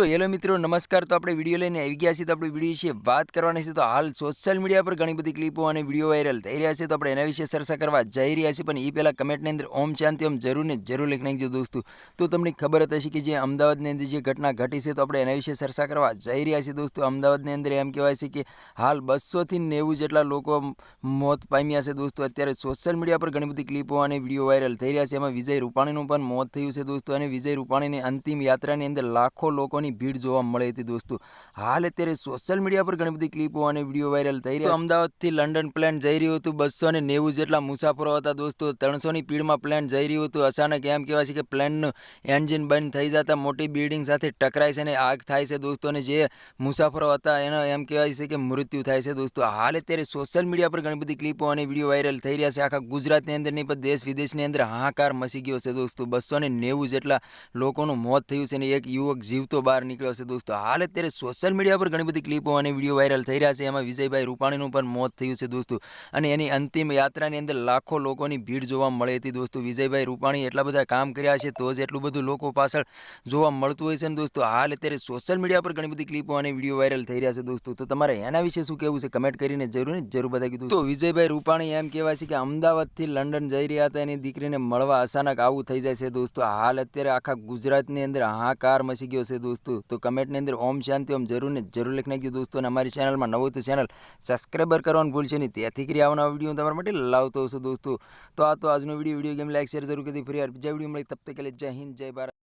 તો હેલો મિત્રો, નમસ્કાર. તો આપણે વીડિયો લઈને આવી ગયા છીએ. તો આપણે વીડિયો વિશે વાત કરવાની છે. તો હાલ સોશિયલ મીડિયા પર ઘણી બધી ક્લિપો અને વીડિયો વાયરલ થઈ રહ્યા છે. તો આપણે એના વિશે ચર્ચા કરવા જઈ રહ્યા છીએ. પણ એ પહેલાં કમેન્ટની અંદર ઓમ શાંતિ, ઓમ જરૂર ને જરૂર લખી નાખજો દોસ્તો. તો તમને ખબર જ હશે કે જે અમદાવાદની અંદર જે ઘટના ઘટી છે, તો આપણે એના વિશે ચર્ચા કરવા જઈ રહ્યા છીએ દોસ્તો. અમદાવાદની અંદર એમ કહેવાય છે કે હાલ બસોથી નેવું જેટલા લોકો મોત પામ્યા છે દોસ્તો. અત્યારે સોશિયલ મીડિયા પર ઘણી બધી ક્લિપો અને વીડિયો વાયરલ થઈ રહ્યા છે. એમાં વિજય રૂપાણીનું પણ મોત થયું છે દોસ્તો. અને વિજય રૂપાણીની અંતિમ યાત્રાની અંદર લાખો લોકોની ભીડ જોવા મળી હતી દોસ્તો હાલ અત્યારે સોશિયલ મીડિયા પર ઘણી બધી ક્લિપો અને વીડિયો વાયરલ થઈ રહ્યા અમદાવાદથી લંડન પ્લેન જઈ રહ્યું હતું. બસો ને નેવું જેટલા મુસાફરો હતા દોસ્તો. ત્રણસોની પીડમાં પ્લેન જઈ રહ્યું હતું. અચાનક એમ કહેવાય છે કે પ્લેનનું એન્જિન બંધ થઈ જતા મોટી બિલ્ડિંગ સાથે ટકરાય છે અને આગ થાય છે દોસ્તો. અને જે મુસાફરો હતા એનો એમ કહેવાય છે કે મૃત્યુ થાય છે દોસ્તો. હાલ અત્યારે સોશિયલ મીડિયા પર ઘણી બધી ક્લિપો અને વીડિયો વાયરલ થઈ રહ્યા છે. આખા ગુજરાતની અંદર નહીં, પણ દેશ વિદેશની અંદર હાહાકાર મસી ગયો છે દોસ્તો. બસો ને નેવું જેટલા લોકોનું મોત થયું છે અને એક યુવક જીવતો બહાર નીકળ્યો છે દોસ્તો. હાલ અત્યારે સોશિયલ મીડિયા પર ઘણી બધી ક્લિપો અને વીડિયો વાયરલ થઈ રહ્યા છે. એમાં વિજયભાઈ રૂપાણીનું પણ મોત થયું છે દોસ્તો. અને એની અંતિમ યાત્રાની અંદર લાખો લોકોની ભીડ જોવા મળી હતી દોસ્તો. વિજયભાઈ રૂપાણી એટલા બધા કામ કર્યા છે તો જ એટલું બધું લોકો પાછળ જોવા મળતું હોય છે ને દોસ્તો. હાલ અત્યારે સોશિયલ મીડિયા પર ઘણી બધી ક્લિપો અને વીડિયો વાયરલ થઈ રહ્યા છે દોસ્તો. તો તમારે એના વિશે શું કહેવું છે? કમેન્ટ કરીને જરૂર જરૂર બધા કીધું તો વિજયભાઈ રૂપાણી એમ કહેવાય છે કે અમદાવાદથી લંડન જઈ રહ્યા હતા. એની દીકરીને મળવા અચાનક આવું થઈ જાય છે દોસ્તો. હાલ અત્યારે આખા ગુજરાતની અંદર હાહાકાર મચી ગયો છે દોસ્તો. તો કમેન્ટની અંદર ઓમ શાંતિ, ઓમ જરૂર ને જરૂર લખી નાખજો દોસ્તો. અને અમારી ચેનલમાં નવું તો ચેનલ સબસ્ક્રાઈબર કરવાનું ભૂલશે નહીં. ત્યાંથી કરી આવવાના વીડિયો તમારા માટે લાવતો હશો દોસ્તો. તો આ તો આજનો video video game like share જરૂર કરી ફરી બીજા વીડિયો મળી તબ તક જય હિન્દ, જય ભારત.